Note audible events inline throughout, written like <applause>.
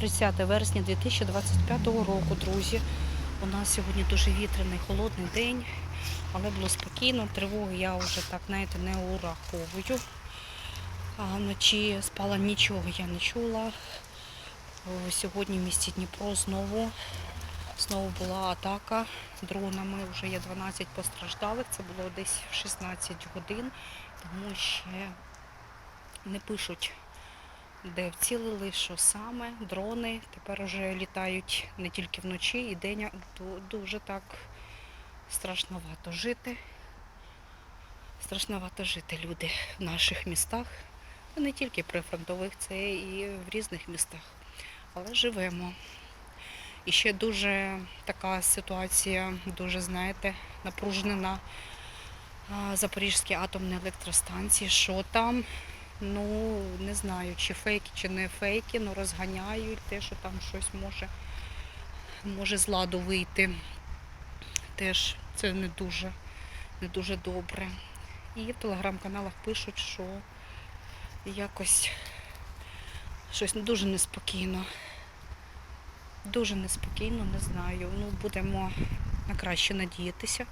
30 вересня 2025 року, друзі. У нас сьогодні дуже вітряний, холодний день, але було спокійно. Тривоги я вже так, знаєте, не ураховую. А вночі спала нічого, я не чула. Сьогодні в місті Дніпро знову, знову була атака дронами. Вже є 12 постраждалих. Це було десь в 16 годин, тому ще не пишуть де вцілили, що саме, дрони тепер вже літають не тільки вночі, і день а дуже так страшновато жити. Страшновато жити люди в наших містах. Та не тільки прифронтових, це і в різних містах. Але живемо. І ще дуже така ситуація, дуже, знаєте, напружена на Запорізькій атомній електростанції. Що там? Ну, не знаю, чи фейки, чи не фейки, але розганяють те, що там щось може, може з ладу вийти. Теж це не дуже, не дуже добре. І в телеграм-каналах пишуть, що якось щось дуже неспокійно. Дуже неспокійно, не знаю. Ну, будемо на краще надіятися,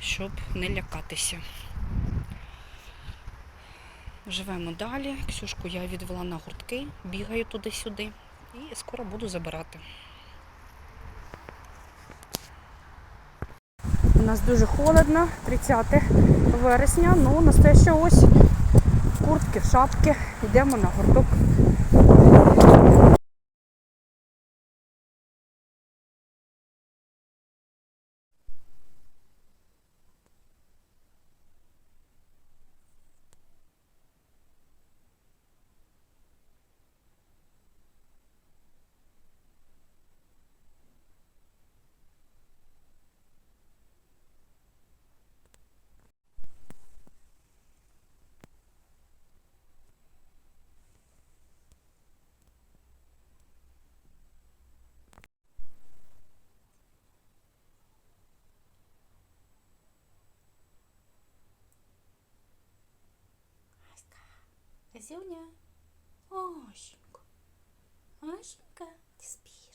щоб не лякатися. Живемо далі. Ксюшку я відвела на гуртки, бігаю туди-сюди і скоро буду забирати. У нас дуже холодно, 30 вересня, ну настояща ось. В куртки, в шапки. Йдемо на гурток. Козюня. Ашенька. Ашенька, ты спишь?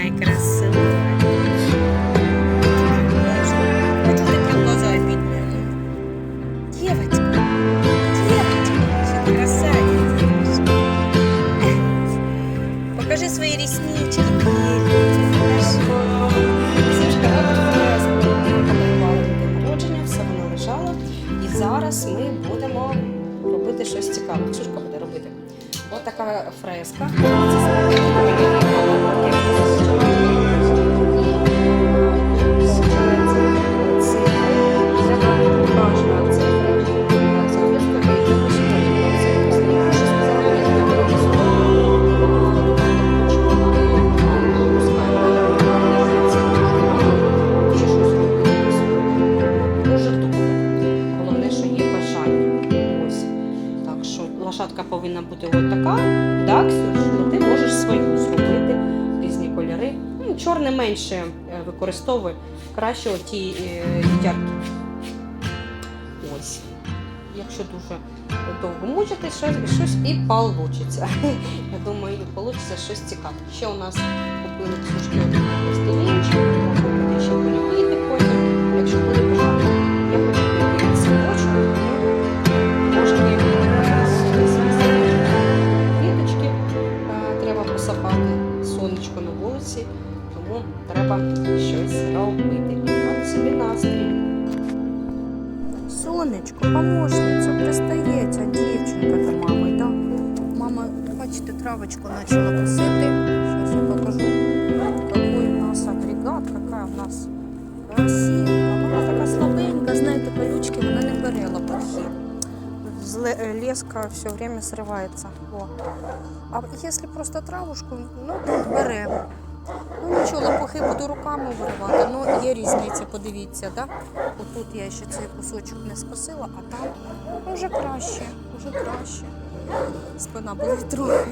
Ай, красавица. Використовуй, краще оті дітятки. Ось. Якщо дуже довго мучитись, щось, щось і получиться. <laughs> Я думаю, вийде щось цікаве. Ще у нас купили кусочки пластилінчик, можна ще поліпити потім, якщо буде треба щось робити, підняти собі настрій. Сонечко, помощниця, пристається дівчинка до мами, да? Мама, бачите, травочку почала косити. Зараз я покажу, який у нас агрегат, яка у нас красивка. Вона така слабенька, знаєте, колючки вона не бере лопухи. Зле- э, Леска все время сривається. О. А якщо просто травушку, ну тут бере. Нічого, лопухи буду руками виривати, ну є різниця, подивіться, да? Отут я ще цей кусочок не скосила, а там ну, вже краще, вже краще. Спина болить трохи,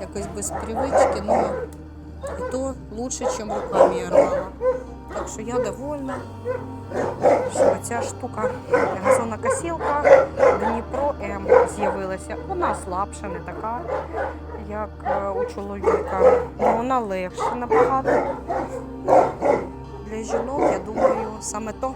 якось без привички, ну і то лучше, ніж руками я рвала. Так що я довольна. Що ця штука газонокосілка Дніпро М з'явилася. Вона слабша, не така, як е, у чоловіка. Ну, вона легша набагато. Для жінок, я думаю, саме то.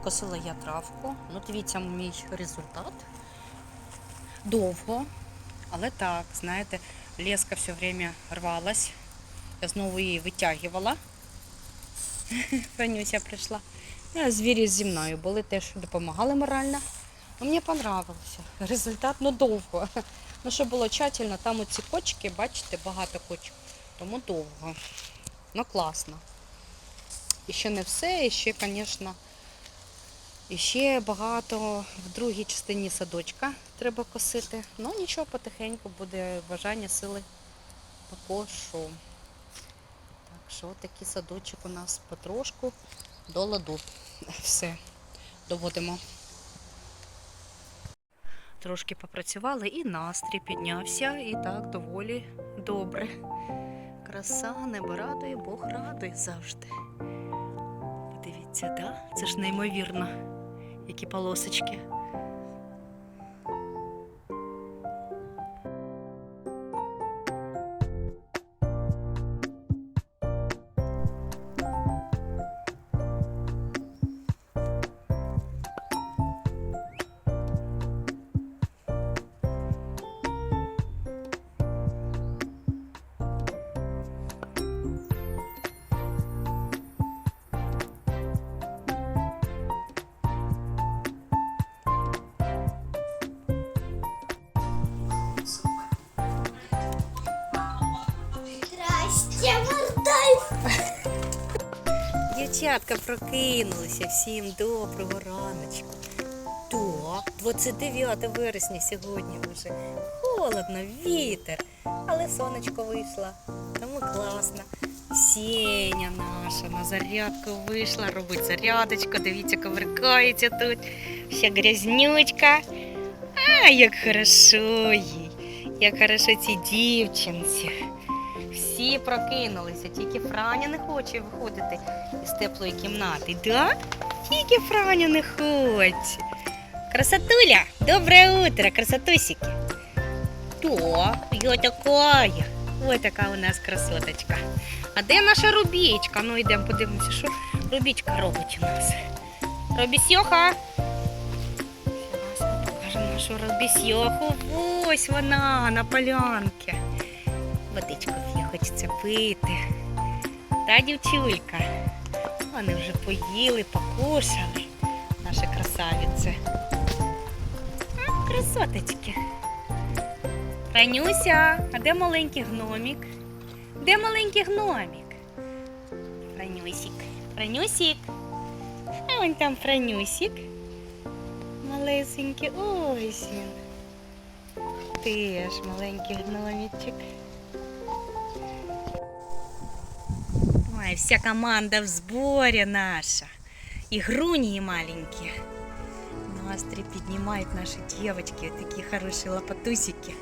Покосила я травку. Ну, дивіться мій результат. Довго, але так, знаєте, леска все время рвалась. Я знову її витягувала. Франюся <laughs> прийшла. Я звірі зі мною були теж допомагали морально. Ну, мені понравився. Результат ну довго. Ну, що було тщательно, там оці кочки, бачите, багато кочок. Тому довго. Ну класно. І ще не все, і ще, звісно, і ще багато в другій частині садочка треба косити. Ну нічого, потихеньку буде бажання сили покошу. Так що такий садочок у нас потрошку до ладу. <laughs> Все, доводимо. Трошки попрацювали і настрій піднявся, і так доволі добре. Краса небо радує, Бог радує завжди. Подивіться, да? Це ж неймовірно, які полосочки. Дівчатка прокинулися. Всім доброго раночку. Так, 29 вересня сьогодні вже. Холодно, вітер, але сонечко вийшло. Тому класно. Сеня наша на зарядку вийшла, робить зарядочку. Дивіться, коверкається тут. Вся грязнючка. А, як хорошо їй. Як хорошо цій дівчинці. Всі прокинулися, тільки Франя не хоче виходити із теплої кімнати. Да? Тільки Франя не хоче. Красотуля, доброе утро, красотусики. То, я такая. Ой, така у нас красоточка. А де наша Рубічка? Ну йдемо подивимося, що Рубічка робить у нас. Робісьоха. Покажемо нашу Робісьоху. Ось вона на полянці. Водичку п'є, хочеться пити. Та дівчулька. Вони вже поїли, покушали. Наші красавиці. А, красоточки. Франюся, а де маленький гномік? Де маленький гномік? Франюсик. Франюсик. А вон там Франюсик. Малесенький. Ось він. Теж маленький гномічик. Ой, вся команда в сборе наша. И груньи маленькие. Настрой поднимают наши девочки. Такие хорошие лопатусики.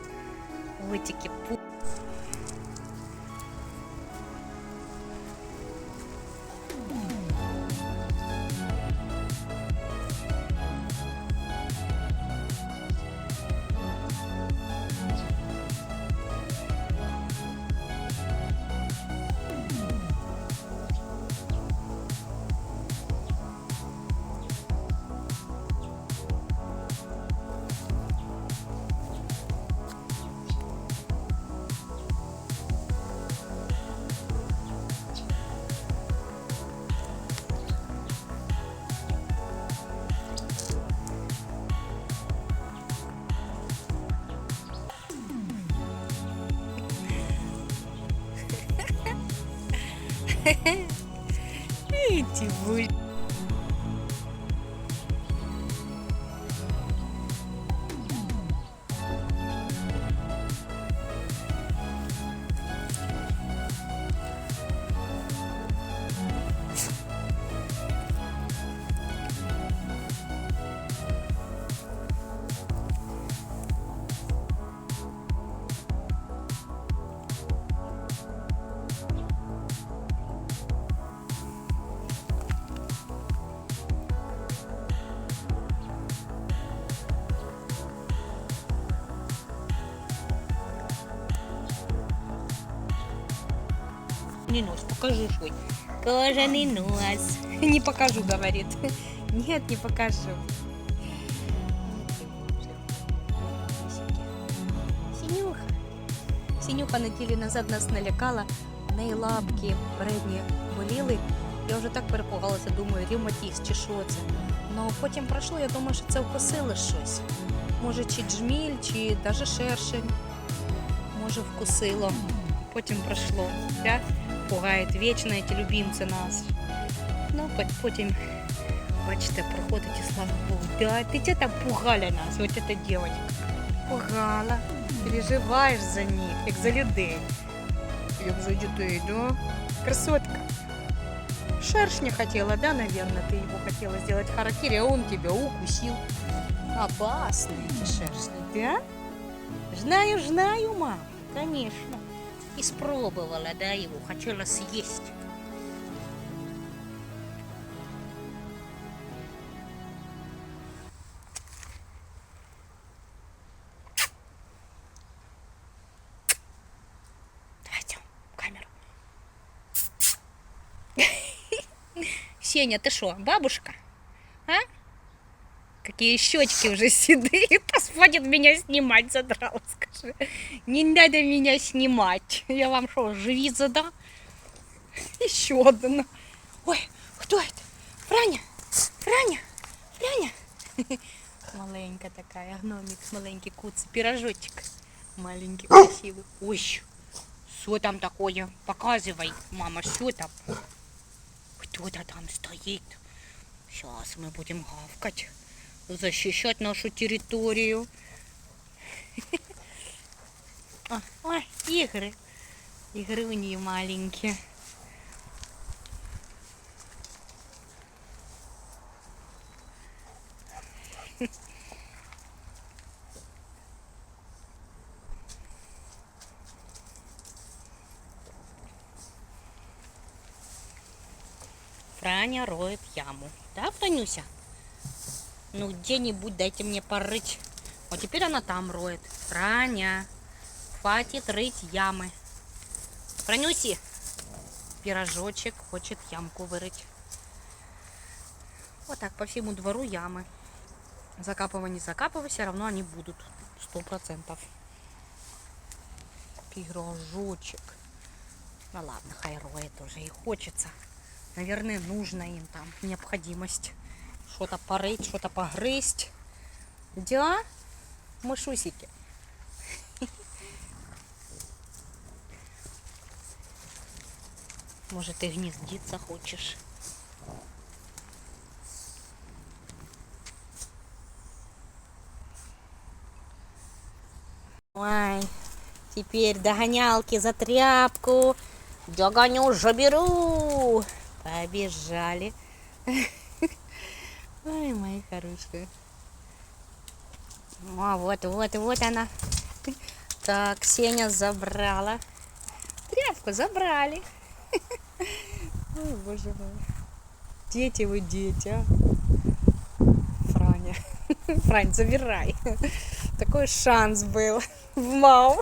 Котики. пу- Mm-hmm. <laughs> Не нос, покажи свой. Кожаный нос. <laughs> Не покажу, говорит. <laughs> Нет, не покажу. Синюха. Синюха неділі назад нас налякала. В неї лапки передні боліли. Я вже так перепугалася, думаю, ревматиз чи що це. Ну потім пройшло, я думаю, що це вкусило щось. Може, чи джміль, чи навіть шершень. Може, вкусило. Потім пройшло. Да? Пугають вічно ці любимці нас. Ну, пот- потім, бачите, проходить і слава Богу. Да, ти чого там пугала нас, ось ця дівчинка. Пугала. Переживаєш за них, як за людей. Як за дітей, да? Красотка. Шершня хотела, да, наверное, ты его хотела сделать харакири, а он тебя укусил. Опасные эти шершни, да? Знаю, знаю, мама, конечно. Испробовала, да, его, хотела съесть. Давайте камеру. <laughs> Сеня, ты что, бабушка? А? Какие щечки уже <laughs> седые. Посмотрит меня снимать задрал, скажи. Не надо меня снимать. Я вам что, живи зада? Еще одна. Ой, кто это? Франя? Франя? Франя? Маленькая такая, гномик, маленький куц, пирожочек. Маленький, красивый. Ой, что там такое? Показывай, мама, что там? Кто-то там стоит. Сейчас мы будем гавкать, защищать нашу территорию. <laughs> Ой, игры. Игры у нее маленькие. <laughs> Франя роет яму. Да, Франюся? Ну, где-нибудь дайте мне порыть. Вот теперь она там роет. Франя, хватит рыть ямы. Франюси, пирожочек хочет ямку вырыть. Вот так по всему двору ямы. Закапывай, не закапывай, все равно они будут. Сто процентов. Пирожочек. Да ладно, хай роет уже и хочется. Наверное, нужно им там необходимость что-то порыть, что-то погризть. Да? Мишусики. <laughs> Може ти гніздитися хочешь? Ой, теперь догонялки за тряпку. Догоню, уже беру. Побежали. <laughs> Мои хорошие. А, вот, вот, вот она. <laughs> Так, Сеня забрала. Тряпку забрали. <laughs> Ой, боже мой. Дети вы, дети, а. Франя. <laughs> Франь, забирай. Такой шанс был в мау.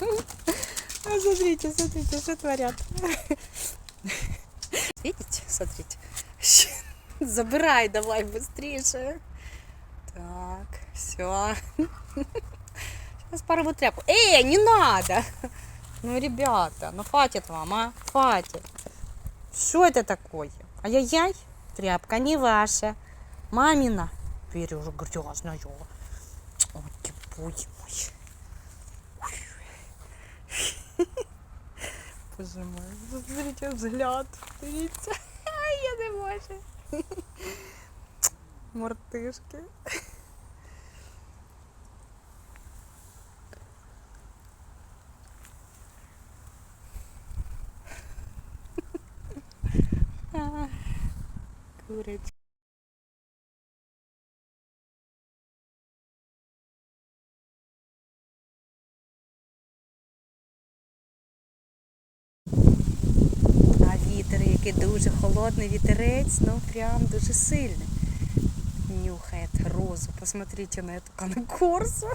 А смотрите, смотрите, что творят. Видите, смотрите. <laughs> Забирай давай быстрее. Так, все. Сейчас порву тряпку. Эй, не надо! Ну, ребята, ну хватит вам, а? Хватит. Что это такое? Ай-яй-яй, тряпка не ваша. Мамина. Теперь уже грязная. Ой, ты будь мой. <laughs> Боже мой, смотрите взгляд. Смотрите. <laughs> Я не можу. Мартышки. Який дуже холодний вітерець, ну прям дуже сильний. Нюхает розу. Посмотрите на эту конкурсу.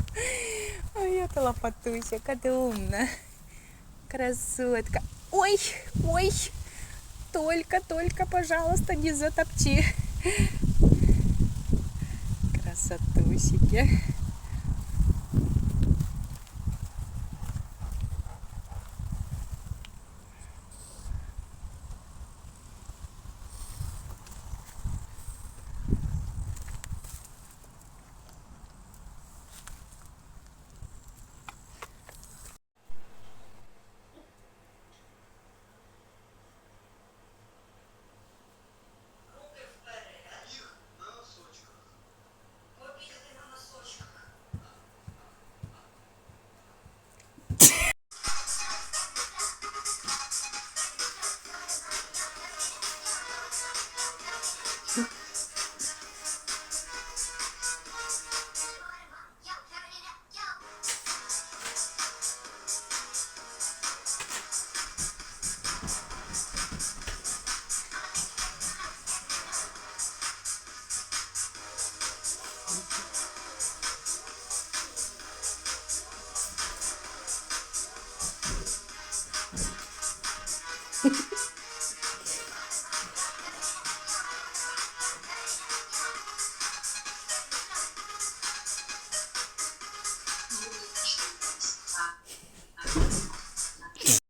<laughs> Ой, это лопатуся, какая умная. Красотка. Ой, ой. Только, только, пожалуйста, не затопчи. <laughs> Красотусики.